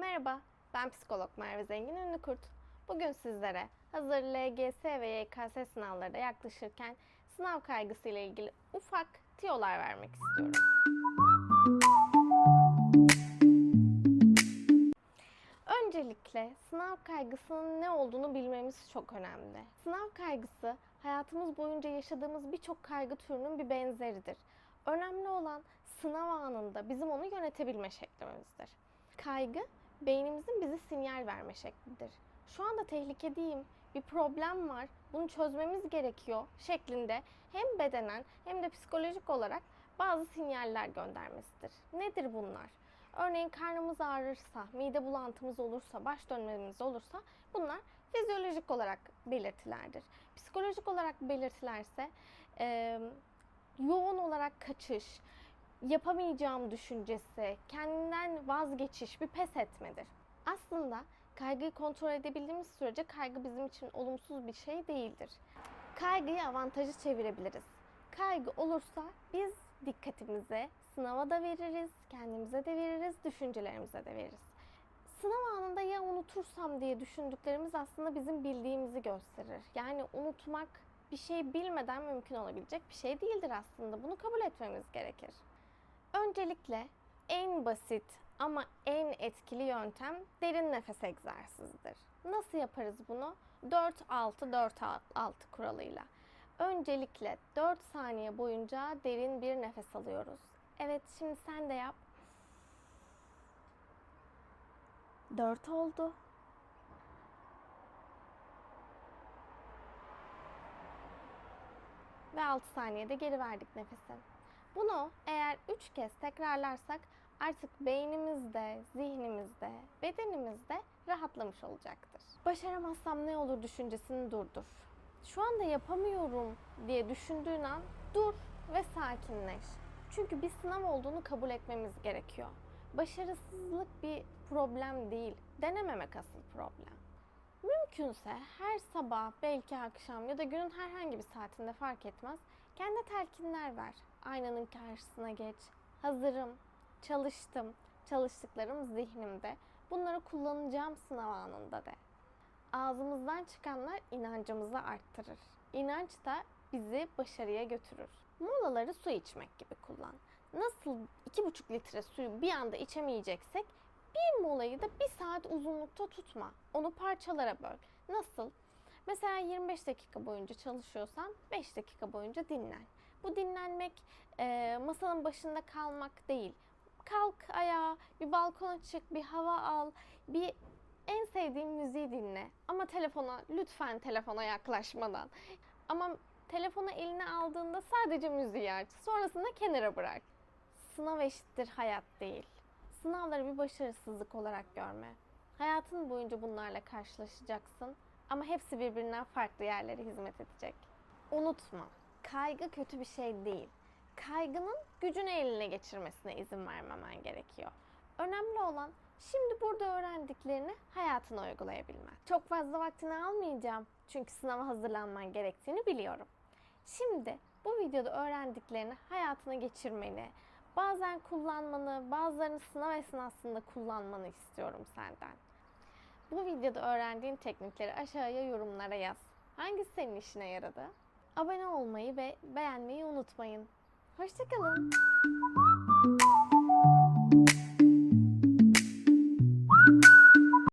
Merhaba, ben psikolog Merve Zengin Ünlükurt. Bugün sizlere hazır LGS ve YKS sınavları da yaklaşırken sınav kaygısı ile ilgili ufak tiyolar vermek istiyorum. Öncelikle sınav kaygısının ne olduğunu bilmemiz çok önemli. Sınav kaygısı hayatımız boyunca yaşadığımız birçok kaygı türünün bir benzeridir. Önemli olan sınav anında bizim onu yönetebilme şeklimizdir. Kaygı beynimizin bize sinyal verme şeklidir. Şu anda tehlikedeyim, bir problem var, bunu çözmemiz gerekiyor şeklinde hem bedenen hem de psikolojik olarak bazı sinyaller göndermesidir. Nedir bunlar? Örneğin karnımız ağrırsa, mide bulantımız olursa, baş dönmemiz olursa bunlar fizyolojik olarak belirtilerdir. Psikolojik olarak belirtilerse e, yoğun olarak kaçış, yapamayacağım düşüncesi, kendinden vazgeçiş, bir pes etmedir. Aslında kaygıyı kontrol edebildiğimiz sürece kaygı bizim için olumsuz bir şey değildir. Kaygıyı avantajı çevirebiliriz. Kaygı olursa biz dikkatimizi sınava da veririz, kendimize de veririz, düşüncelerimize de veririz. Sınav anında ya unutursam diye düşündüklerimiz aslında bizim bildiğimizi gösterir. Yani unutmak bir şey bilmeden mümkün olabilecek bir şey değildir aslında. Bunu kabul etmemiz gerekir. Öncelikle en basit ama en etkili yöntem derin nefes egzersizidir. Nasıl yaparız bunu? 4-6-4-6 kuralıyla. Öncelikle 4 saniye boyunca derin bir nefes alıyoruz. Evet şimdi sen de yap. 4 oldu. Ve 6 saniyede geri verdik nefesi. Bunu eğer 3 kez tekrarlarsak artık beynimizde, zihnimizde, bedenimizde rahatlamış olacaktır. Başaramazsam ne olur düşüncesini durdur. Şu anda yapamıyorum diye düşündüğün an dur ve sakinleş. Çünkü bir sınav olduğunu kabul etmemiz gerekiyor. Başarısızlık bir problem değil, denememek asıl problem. Mümkünse her sabah, belki akşam ya da günün herhangi bir saatinde fark etmez, kendi telkinler ver. Aynanın karşısına geç. Hazırım, çalıştım, çalıştıklarım zihnimde. Bunları kullanacağım sınav anında de. Ağzımızdan çıkanlar inancımızı arttırır. İnanç da bizi başarıya götürür. Molaları su içmek gibi kullan. Nasıl 2,5 litre suyu bir anda içemeyeceksek bir molayı da bir saat uzunlukta tutma. Onu parçalara böl. Nasıl? Mesela 25 dakika boyunca çalışıyorsan 5 dakika boyunca dinlen. Bu dinlenmek e, masanın başında kalmak değil. Kalk ayağa, bir balkona çık, bir hava al, bir en sevdiğin müziği dinle. Ama telefona, lütfen telefona yaklaşmadan. Ama telefonu eline aldığında sadece müziği aç. Sonrasında kenara bırak. Sınav eşittir hayat değil. Sınavları bir başarısızlık olarak görme. Hayatın boyunca bunlarla karşılaşacaksın ama hepsi birbirinden farklı yerlere hizmet edecek. Unutma, kaygı kötü bir şey değil. Kaygının gücünü eline geçirmesine izin vermemen gerekiyor. Önemli olan şimdi burada öğrendiklerini hayatına uygulayabilmen. Çok fazla vaktini almayacağım çünkü sınava hazırlanman gerektiğini biliyorum. Şimdi bu videoda öğrendiklerini hayatına geçirmeni, bazen kullanmanı, bazılarını sınav esnasında kullanmanı istiyorum senden. Bu videoda öğrendiğin teknikleri aşağıya yorumlara yaz. Hangisi senin işine yaradı? Abone olmayı ve beğenmeyi unutmayın. Hoşçakalın.